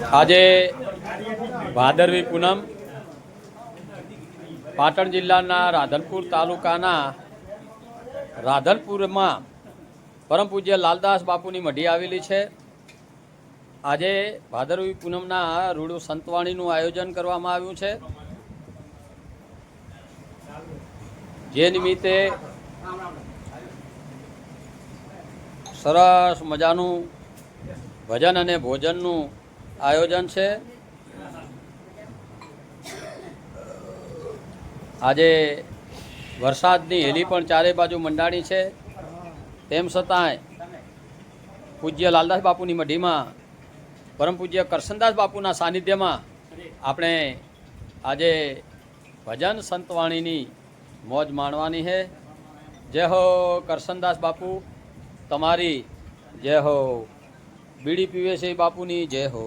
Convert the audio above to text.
આજે ભાદરવી પૂનમ પાટણ જિલ્લાના રાધનપુર તાલુકાના રાધનપુરમાં પરમ પૂજ્ય લાલદાસ બાપુની મઢી આવેલી છે. આજે ભાદરવી પૂનમના રૂડુ સંતવાણીનું આયોજન કરવામાં આવ્યું છે. જે નિમિત્તે સરસ મજાનું ભજન અને ભોજનનું આયોજન છે. આજે વરસાદની હેલી પણ ચારે બાજુ મંડાણી છે. તેમ છતાંય પૂજ્ય લાલદાસ બાપુની મઢીમાં, પરમ પૂજ્ય કરશનદાસ બાપુના સાનિધ્યમાં આપણે આજે ભજન સંતવાણીની મોજ માણવાની છે. જય હો કરશનદાસ બાપુ, તમારી જય હો. બીડી પીવે છે બાપુની જય હો.